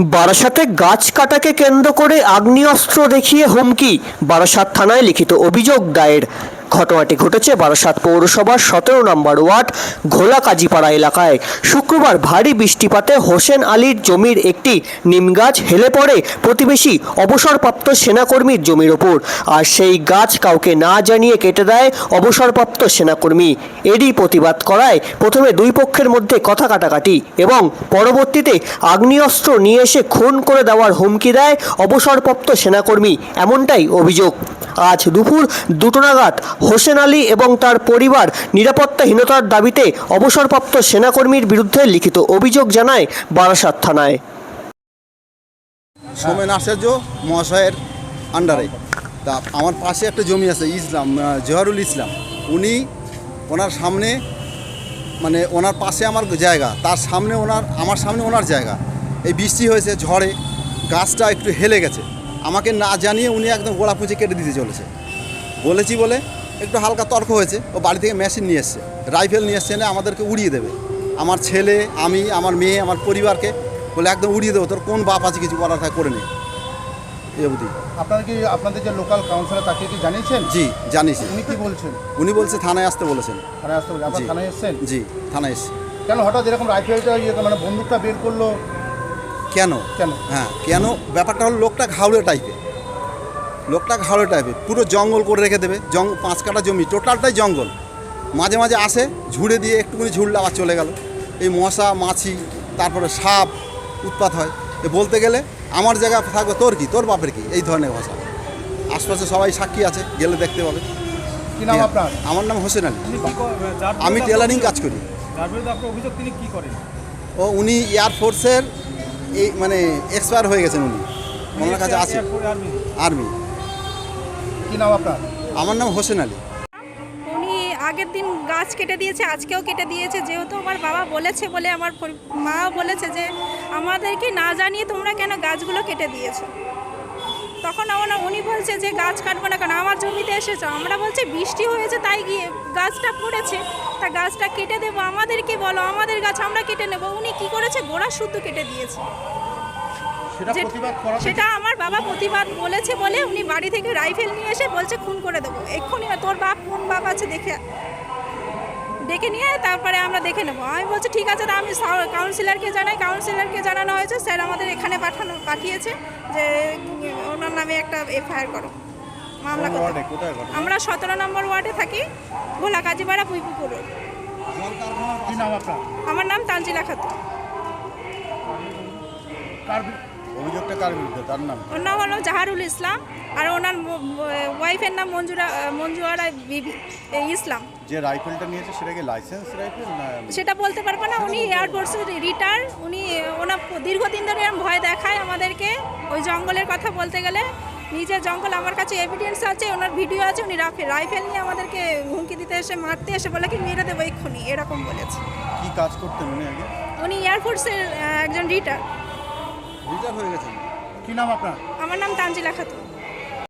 বারাসাতে গাছ কাটাকে কেন্দ্র করে আগ্নেয়াস্ত্র দেখিয়ে হুমকি বারাসাত থানায় লিখিত অভিযোগ দায়ের। ঘটনাটি ঘটেছে বারাসাত পৌরসভার সতেরো নম্বর ওয়ার্ড ঘোলা কাজীপাড়া এলাকায়। শুক্রবার ভারী বৃষ্টিপাতে হোসেন আলীর জমির একটি নিমগাছ হেলে পড়ে প্রতিবেশী অবসরপ্রাপ্ত সেনাকর্মীর জমির ওপর। আর সেই গাছ কাউকে না জানিয়ে কেটে দেয় অবসরপ্রাপ্ত সেনাকর্মী। এরই প্রতিবাদ করায় প্রথমে দুই পক্ষের মধ্যে কথা কাটাকাটি এবং পরবর্তীতে আগ্নেয়াস্ত্র নিয়ে এসে খুন করে দেওয়ার হুমকি দেয় অবসরপ্রাপ্ত সেনাকর্মী, এমনটাই অভিযোগ। আজ দুপুর দুটো নাগাদ হোসেন আলী এবং তার পরিবার নিরাপত্তাহীনতার দাবিতে অবসরপ্রাপ্ত সেনাকর্মীর বিরুদ্ধে লিখিত অভিযোগ জানায় বারাসাত থানায়। সোমেন আচার্য মহাশয়ের আন্ডারে। তা আমার পাশে একটা জমি আছে, ইসলাম জোহারুল ইসলাম। উনি ওনার সামনে মানে ওনার পাশে আমার জায়গা, তার সামনে ওনার, আমার সামনে ওনার জায়গা। এই বৃষ্টি হয়েছে, ঝড়ে, গাছটা একটু হেলে গেছে। আমাকে না জানিয়ে উনি একদম গোড়া পুঁচে কেটে দিতে চলেছে। বলেছি বলে একটু হালকা তর্ক হয়েছে ও বাড়ি থেকে মেশিন নিয়ে এসছে রাইফেল নিয়ে এসছে এনে আমাদেরকে উড়িয়ে দেবে। আমার ছেলে আমি আমার মেয়ে আমার পরিবারকে বলে একদম উড়িয়ে দেবো তোর কোন বাপ আছে কিছু করার করে নে। এই অবধি। আপনারা কি আপনাদের যে লোকাল কাউন্সিলর তাকে কি জানিয়েছেন? জি জানিস উনি কি বলছেন? উনি বলছে থানায় আসতে বলেছেন। থানায় আসতে বলে আপনার থানায় এসেছেন? জি থানায় এসে কেন হঠাৎ এরকম রাইফেলটা ইয়ে মানে বন্দুকটা বের করল? কেন? কেন? হ্যাঁ কেন? ব্যাপারটা হলো লোকটা ঘাউড়ে টাইপের লোকটা ঘাউড়ে টাইপের পুরো জঙ্গল করে রেখে দেবে। জং পাঁচ কাটা জমি টোটালটাই জঙ্গল। মাঝে মাঝে আসে ঝুড়ে দিয়ে একটুখানি ঝুড়লে আবার চলে গেল। এই মশা মাছি তারপরে সাপ উৎপাত হয়। এ বলতে গেলে আমার জায়গা থাকবে তোর কি? তোর বাপের কি? এই ধরনের ভাষা। আশপাশে সবাই সাক্ষী আছে গেলে দেখতে পাবে। কি নাম আপনার? আমার নাম হোসেন আলী। আমি টেলারিং কাজ করি। ও উনি এয়ারফোর্সের এই মানে এক্সপায়ার হয়ে গেছেন উনি। ওনার কাছে আছে। আর্মি। আর্মি। কি নাম আপনার? আমার নাম হোসেন আলী। উনি আগের দিন গাছ কেটে দিয়েছে আজকেও কেটে দিয়েছে। যেহেতু আমার বাবা বলেছে বলে আমার মা বলেছে যে আমাদেরকে না জানিয়ে তোমরা কেন গাছগুলো কেটে দিয়েছ? তখন আমার উনি বলছে যে গাছ কাটবো না কেন? আমার জমিতে এসেছ। আমরা বলছি বৃষ্টি হয়েছে তাই গিয়ে গাছটা পড়েছে। তা গাছটা কেটে দেবো আমাদেরকে বলো আমাদের গাছ আমরা কেটে নেব। উনি কি করেছে? গোড়া শুদ্ধ কেটে দিয়েছে। সেটা আমার বাবা প্রতিবাদ বলেছে বলে উনি বাড়ি থেকে রাইফেল নিয়ে এসে বলছে খুন করে দেবো। এক্ষুনি তোর বাপ কোন বাপ আছে দেখে ডেকে নিয়ে তারপরে আমরা দেখে নেব। আমি বলছি ঠিক আছে তা আমি কাউন্সিলরকে জানাই। কাউন্সিলরকে জানানো হয়েছে। স্যার আমাদের এখানে পাঠানো পাঠিয়েছে যে ওনার নামে একটা এফআইআর করো। মামলা করতে? আমরা সতেরো নম্বর ওয়ার্ডে থাকি ভোলা কাজীপাড়া পুইপুকুর আমার নাম তানজিলা খাতুন। অভিযোগটা কার বিরুদ্ধে? তার নাম? ওর নাম হলো জাহারুল ইসলাম আর ওনার ওয়াইফের নাম মঞ্জুরা মঞ্জুয়ারা বিবি ইসলাম। যে রাইফেলটা নিয়েছে সেটা কি লাইসেন্স রাইফেল না সেটা বলতে পারব না উনি এয়ারফোর্সের রিটায়ার উনি ওনার দীর্ঘদিন ধরে ভয় দেখায় আমাদেরকে ওই জঙ্গলের কথা বলতে গেলে। নিজের জঙ্গল আমার কাছে এভিডেন্স আছে ওনার ভিডিও আছে উনি রাখে রাইফেল নিয়ে আমাদেরকে হুমকি দিতে এসে মারতে এসে বলে কি মেরে দেবো এক্ষুনি এরকম বলেছে। কি কাজ করতেন উনি আগে? উনি এয়ারফোর্সের একজন রিটার রিটার হয়ে গেছেন। কি নাম আপনার? আমার নাম তানজিলা খাতুন।